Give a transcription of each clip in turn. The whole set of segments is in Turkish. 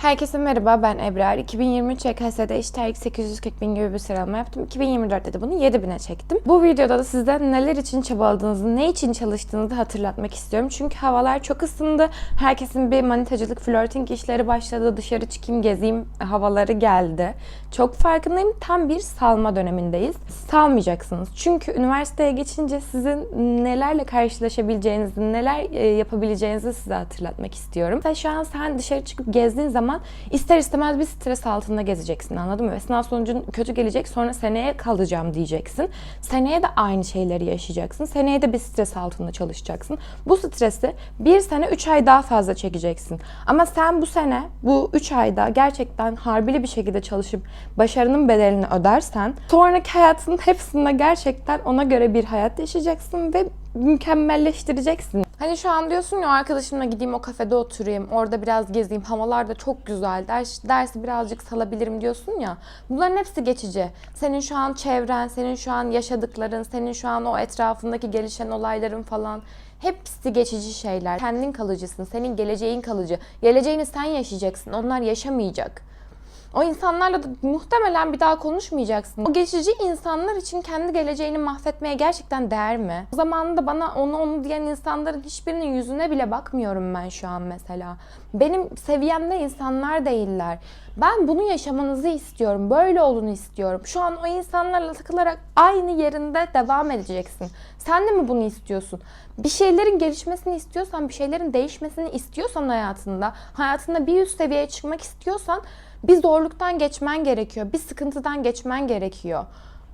Herkese merhaba ben Ebrar. 2023 YKS'de işler 840 bin gibi bir sıralama yaptım. 2024'te de bunu 7000'e çektim. Bu videoda da sizden neler için çabaladığınızı, ne için çalıştığınızı hatırlatmak istiyorum. Çünkü havalar çok ısındı. Herkesin bir manitacılık, flörting işleri başladı. Dışarı çıkayım, gezeyim havaları geldi. Çok farkındayım. Tam bir salma dönemindeyiz. Salmayacaksınız. Çünkü üniversiteye geçince sizin nelerle karşılaşabileceğinizi, neler e, yapabileceğinizi size hatırlatmak istiyorum. Mesela şu an sen dışarı çıkıp gezdiğin zaman ister istemez bir stres altında gezeceksin anladın mı? Ve sınav sonucun kötü gelecek sonra seneye kalacağım diyeceksin. Seneye de aynı şeyleri yaşayacaksın. Seneye de bir stres altında çalışacaksın. Bu stresi bir sene 3 ay daha fazla çekeceksin. Ama sen bu sene bu 3 ayda gerçekten harbili bir şekilde çalışıp başarının bedelini ödersen sonraki hayatının hepsinde gerçekten ona göre bir hayat yaşayacaksın ve mükemmelleştireceksin. Hani şu an diyorsun ya arkadaşımla gideyim o kafede oturayım, orada biraz gezeyim, havalar da çok güzel, ders, dersi birazcık salabilirim diyorsun ya. Bunların hepsi geçici. Senin şu an çevren, senin şu an yaşadıkların, senin şu an o etrafındaki gelişen olayların falan hepsi geçici şeyler. Kendin kalıcısın, senin geleceğin kalıcı. Geleceğini sen yaşayacaksın, onlar yaşamayacak. O insanlarla da muhtemelen bir daha konuşmayacaksın. O geçici insanlar için kendi geleceğini mahvetmeye gerçekten değer mi? O zamanında bana onu onu diyen insanların hiçbirinin yüzüne bile bakmıyorum ben şu an mesela. Benim seviyemde insanlar değiller. Ben bunu yaşamanızı istiyorum. Böyle olun istiyorum. Şu an o insanlarla takılarak aynı yerinde devam edeceksin. Sen de mi bunu istiyorsun? Bir şeylerin gelişmesini istiyorsan, bir şeylerin değişmesini istiyorsan hayatında, hayatında bir üst seviyeye çıkmak istiyorsan bir zorluktan geçmen gerekiyor. Bir sıkıntıdan geçmen gerekiyor.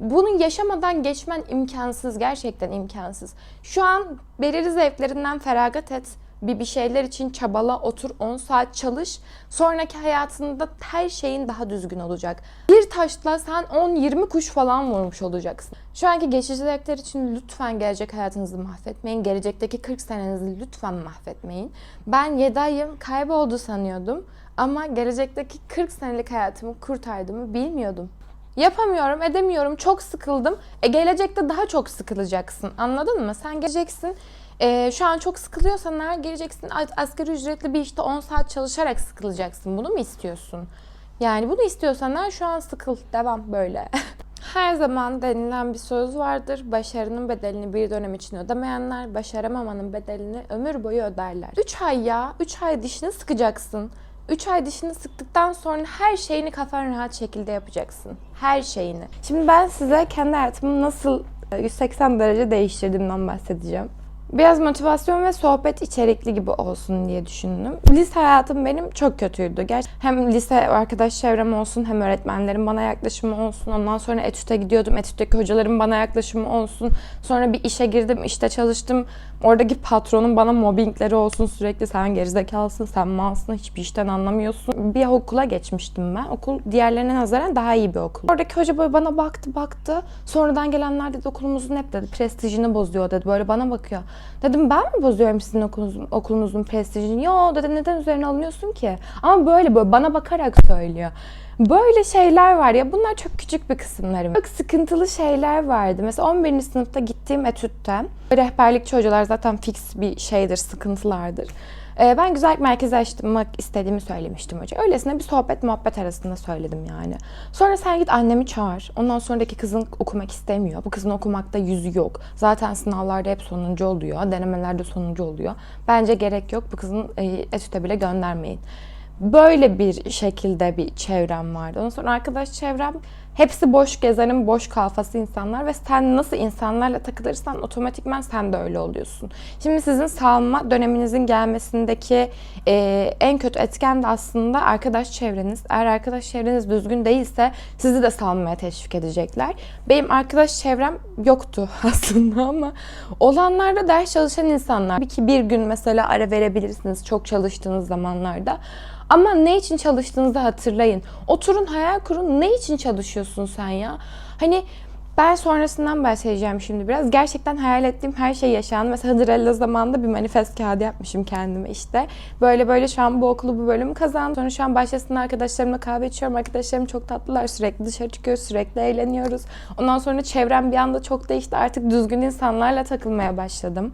Bunu yaşamadan geçmen imkansız. Gerçekten imkansız. Şu an belirli zevklerinden feragat et. Bir bir şeyler için çabala, otur 10 saat çalış. Sonraki hayatında her şeyin daha düzgün olacak. Bir taşla sen 10-20 kuş falan vurmuş olacaksın. Şu anki geçici için lütfen gelecek hayatınızı mahvetmeyin. Gelecekteki 40 senenizi lütfen mahvetmeyin. Ben 7 ayım kayboldu sanıyordum. Ama gelecekteki 40 senelik hayatımı kurtardığımı bilmiyordum. Yapamıyorum, edemiyorum, çok sıkıldım. E gelecekte daha çok sıkılacaksın. Anladın mı? Sen geleceksin. E, şu an çok sıkılıyorsan eğer geleceksin asgari ücretli bir işte 10 saat çalışarak sıkılacaksın. Bunu mu istiyorsun? Yani bunu istiyorsan eğer şu an sıkıl. Devam böyle. Her zaman denilen bir söz vardır. Başarının bedelini bir dönem için ödemeyenler, başaramamanın bedelini ömür boyu öderler. 3 ay ya, 3 ay dişini sıkacaksın. 3 ay dişini sıktıktan sonra her şeyini kafan rahat şekilde yapacaksın. Her şeyini. Şimdi ben size kendi hayatımı nasıl e, 180 derece değiştirdiğimden bahsedeceğim. Biraz motivasyon ve sohbet içerikli gibi olsun diye düşündüm. Lise hayatım benim çok kötüydü. Gerçi hem lise arkadaş çevrem olsun hem öğretmenlerim bana yaklaşımı olsun. Ondan sonra etüte gidiyordum. Etütteki hocalarım bana yaklaşımı olsun. Sonra bir işe girdim, işte çalıştım. Oradaki patronun bana mobbingleri olsun sürekli sen gerizekalısın, sen malsın, hiçbir işten anlamıyorsun. Bir okula geçmiştim ben. Okul diğerlerine nazaran daha iyi bir okul. Oradaki hoca böyle bana baktı baktı. Sonradan gelenler dedi okulumuzun hep dedi prestijini bozuyor dedi. Böyle bana bakıyor. Dedim ben mi bozuyorum sizin okulunuzun, okulunuzun prestijini? Yo dedi neden üzerine alınıyorsun ki? Ama böyle böyle bana bakarak söylüyor. Böyle şeyler var ya bunlar çok küçük bir kısımları. Çok sıkıntılı şeyler vardı. Mesela 11. sınıfta gittiğim etütte rehberlikçi hocalar zaten fix bir şeydir, sıkıntılardır. Ee, ben güzellik merkezi açmak istediğimi söylemiştim hoca. Öylesine bir sohbet muhabbet arasında söyledim yani. Sonra sen git annemi çağır. Ondan sonraki kızın okumak istemiyor. Bu kızın okumakta yüzü yok. Zaten sınavlarda hep sonuncu oluyor. Denemelerde sonuncu oluyor. Bence gerek yok. Bu kızın e, etüte bile göndermeyin. Böyle bir şekilde bir çevrem vardı. Ondan sonra arkadaş çevrem hepsi boş gezenin boş kafası insanlar ve sen nasıl insanlarla takılırsan otomatikman sen de öyle oluyorsun. Şimdi sizin sağlanma döneminizin gelmesindeki e, en kötü etken de aslında arkadaş çevreniz. Eğer arkadaş çevreniz düzgün değilse sizi de salmaya teşvik edecekler. Benim arkadaş çevrem yoktu aslında ama olanlarda ders çalışan insanlar. Bir ki bir gün mesela ara verebilirsiniz çok çalıştığınız zamanlarda. Ama ne için çalıştığınızı hatırlayın. Oturun hayal kurun. Ne için çalışıyorsun sen ya? Hani ben sonrasından bahsedeceğim şimdi biraz. Gerçekten hayal ettiğim her şey yaşandı. Mesela Hıdrella zamanında bir manifest kağıdı yapmışım kendime işte. Böyle böyle şu an bu okulu bu bölümü kazandım. Sonra şu an başlasın arkadaşlarımla kahve içiyorum. Arkadaşlarım çok tatlılar. Sürekli dışarı çıkıyoruz. Sürekli eğleniyoruz. Ondan sonra çevrem bir anda çok değişti. Artık düzgün insanlarla takılmaya başladım.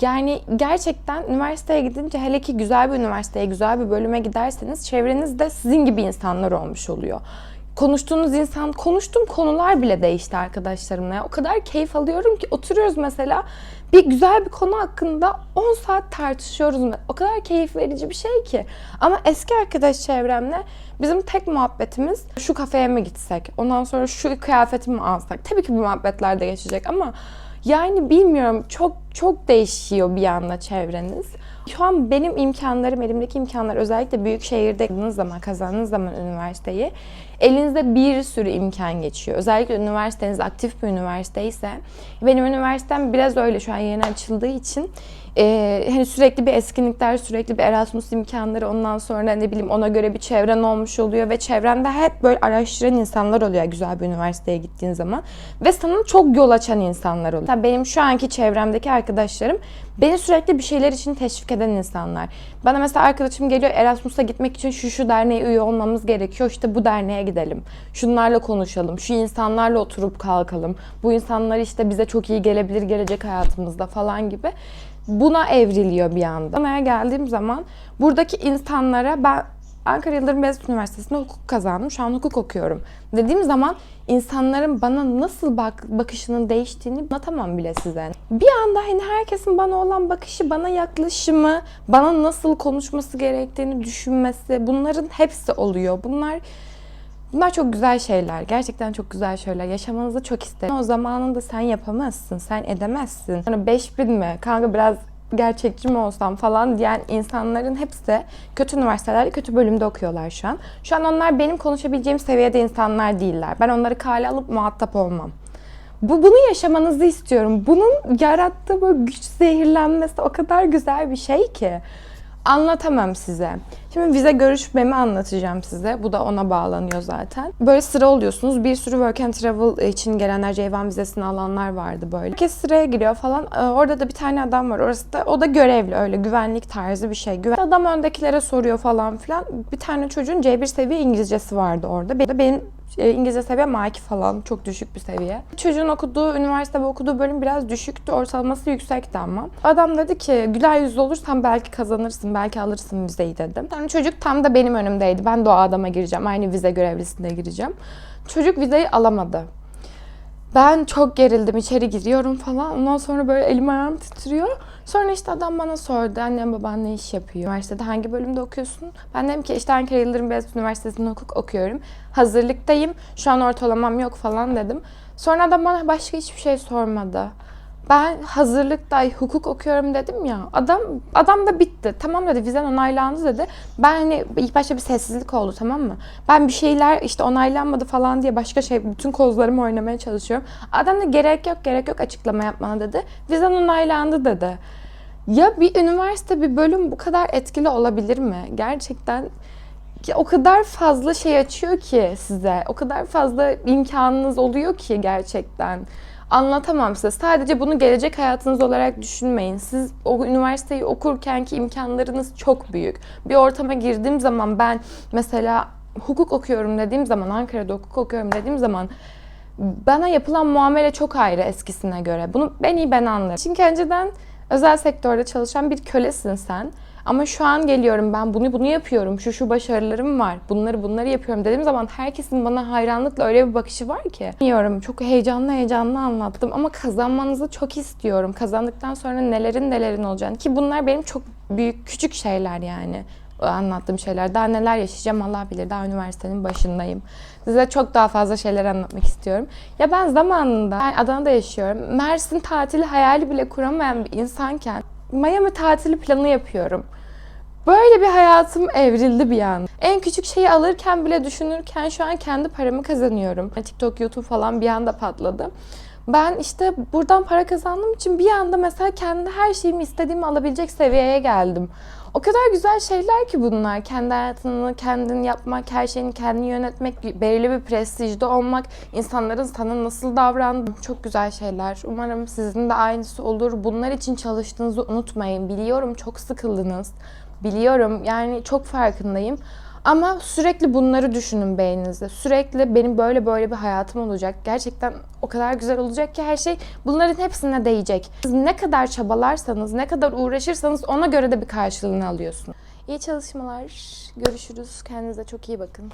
Yani gerçekten üniversiteye gidince hele ki güzel bir üniversiteye, güzel bir bölüme giderseniz çevrenizde sizin gibi insanlar olmuş oluyor. Konuştuğunuz insan, konuştuğum konular bile değişti arkadaşlarımla. O kadar keyif alıyorum ki oturuyoruz mesela bir güzel bir konu hakkında 10 saat tartışıyoruz. O kadar keyif verici bir şey ki. Ama eski arkadaş çevremle bizim tek muhabbetimiz şu kafeye mi gitsek? Ondan sonra şu kıyafeti mi alsak? Tabii ki bu muhabbetler de geçecek ama yani bilmiyorum çok çok değişiyor bir anda çevreniz. Şu an benim imkanlarım, elimdeki imkanlar özellikle büyük şehirde zaman, kazandığınız zaman üniversiteyi elinizde bir sürü imkan geçiyor. Özellikle üniversiteniz aktif bir üniversite ise benim üniversitem biraz öyle şu an yeni açıldığı için e, hani sürekli bir etkinlikler, sürekli bir Erasmus imkanları ondan sonra ne bileyim ona göre bir çevren olmuş oluyor ve çevrende hep böyle araştıran insanlar oluyor güzel bir üniversiteye gittiğin zaman ve sana çok yol açan insanlar oluyor. Mesela benim şu anki çevremdeki arkadaşlarım beni sürekli bir şeyler için teşvik eden insanlar. Bana mesela arkadaşım geliyor Erasmus'a gitmek için şu şu derneğe üye olmamız gerekiyor. İşte bu derneğe gidelim. Şunlarla konuşalım. Şu insanlarla oturup kalkalım. Bu insanlar işte bize çok iyi gelebilir gelecek hayatımızda falan gibi buna evriliyor bir anda. Adana'ya geldiğim zaman buradaki insanlara ben Ankara Yıldırım Beyazıt Üniversitesi'nde hukuk kazandım. Şu an hukuk okuyorum. Dediğim zaman insanların bana nasıl bak bakışının değiştiğini anlatamam bile size. Bir anda hani herkesin bana olan bakışı, bana yaklaşımı, bana nasıl konuşması gerektiğini düşünmesi bunların hepsi oluyor. Bunlar Bunlar çok güzel şeyler. Gerçekten çok güzel şeyler. Yaşamanızı çok isterim. O zamanında sen yapamazsın, sen edemezsin. Sonra 5000 mi? Kanka biraz gerçekçi mi olsam falan diyen insanların hepsi kötü üniversitelerde kötü bölümde okuyorlar şu an. Şu an onlar benim konuşabileceğim seviyede insanlar değiller. Ben onları kale alıp muhatap olmam. Bu, bunu yaşamanızı istiyorum. Bunun yarattığı böyle güç zehirlenmesi o kadar güzel bir şey ki. Anlatamam size. Şimdi vize görüşmemi anlatacağım size. Bu da ona bağlanıyor zaten. Böyle sıra oluyorsunuz. Bir sürü work and travel için gelenler, Ceyvan vizesini alanlar vardı böyle. Herkes sıraya giriyor falan. Ee, Orada da bir tane adam var. Orası da o da görevli öyle güvenlik tarzı bir şey. Güven... Adam öndekilere soruyor falan filan. Bir tane çocuğun C1 seviye İngilizcesi vardı orada. Benim, e, İngilizce seviyem A2 falan. Çok düşük bir seviye. Çocuğun okuduğu, üniversite ve okuduğu bölüm biraz düşüktü. Ortalaması yüksekti ama. Adam dedi ki güler yüzlü olursan belki kazanırsın, belki alırsın vizeyi dedim. Sonra çocuk tam da benim önümdeydi. Ben de o adama gireceğim. Aynı vize görevlisine gireceğim. Çocuk vizeyi alamadı. Ben çok gerildim. içeri giriyorum falan. Ondan sonra böyle elim ayağım titriyor. Sonra işte adam bana sordu. Annem baban ne iş yapıyor? Üniversitede hangi bölümde okuyorsun? Ben dedim ki işte Ankara Yıldırım Beyazıt Üniversitesi'nde hukuk okuyorum. Hazırlıktayım. Şu an ortalamam yok falan dedim. Sonra adam bana başka hiçbir şey sormadı. Ben hazırlıkta hukuk okuyorum dedim ya. Adam adam da bitti. Tamam dedi vizen onaylandı dedi. Ben hani ilk başta bir sessizlik oldu tamam mı? Ben bir şeyler işte onaylanmadı falan diye başka şey bütün kozlarımı oynamaya çalışıyorum. Adam da gerek yok gerek yok açıklama yapmana dedi. Vizen onaylandı dedi. Ya bir üniversite bir bölüm bu kadar etkili olabilir mi? Gerçekten o kadar fazla şey açıyor ki size. O kadar fazla imkanınız oluyor ki gerçekten anlatamam size. Sadece bunu gelecek hayatınız olarak düşünmeyin. Siz o üniversiteyi okurkenki imkanlarınız çok büyük. Bir ortama girdiğim zaman ben mesela hukuk okuyorum dediğim zaman, Ankara'da hukuk okuyorum dediğim zaman bana yapılan muamele çok ayrı eskisine göre. Bunu ben iyi ben anlarım. Çünkü önceden özel sektörde çalışan bir kölesin sen. Ama şu an geliyorum ben bunu bunu yapıyorum. Şu şu başarılarım var. Bunları bunları yapıyorum dediğim zaman herkesin bana hayranlıkla öyle bir bakışı var ki. Bilmiyorum çok heyecanlı heyecanlı anlattım ama kazanmanızı çok istiyorum. Kazandıktan sonra nelerin nelerin olacağını ki bunlar benim çok büyük küçük şeyler yani anlattığım şeyler. Daha neler yaşayacağım Allah bilir. Daha üniversitenin başındayım. Size çok daha fazla şeyler anlatmak istiyorum. Ya ben zamanında ben Adana'da yaşıyorum. Mersin tatili hayali bile kuramayan bir insanken Miami tatili planı yapıyorum. Böyle bir hayatım evrildi bir an. En küçük şeyi alırken bile düşünürken şu an kendi paramı kazanıyorum. TikTok, YouTube falan bir anda patladı. Ben işte buradan para kazandığım için bir anda mesela kendi her şeyimi istediğimi alabilecek seviyeye geldim. O kadar güzel şeyler ki bunlar. Kendi hayatını kendin yapmak, her şeyini kendin yönetmek, belirli bir prestijde olmak, insanların sana nasıl davrandığı çok güzel şeyler. Umarım sizin de aynısı olur. Bunlar için çalıştığınızı unutmayın. Biliyorum çok sıkıldınız. Biliyorum yani çok farkındayım. Ama sürekli bunları düşünün beyninizde. Sürekli benim böyle böyle bir hayatım olacak. Gerçekten o kadar güzel olacak ki her şey bunların hepsine değecek. Siz ne kadar çabalarsanız, ne kadar uğraşırsanız ona göre de bir karşılığını alıyorsunuz. İyi çalışmalar. Görüşürüz. Kendinize çok iyi bakın.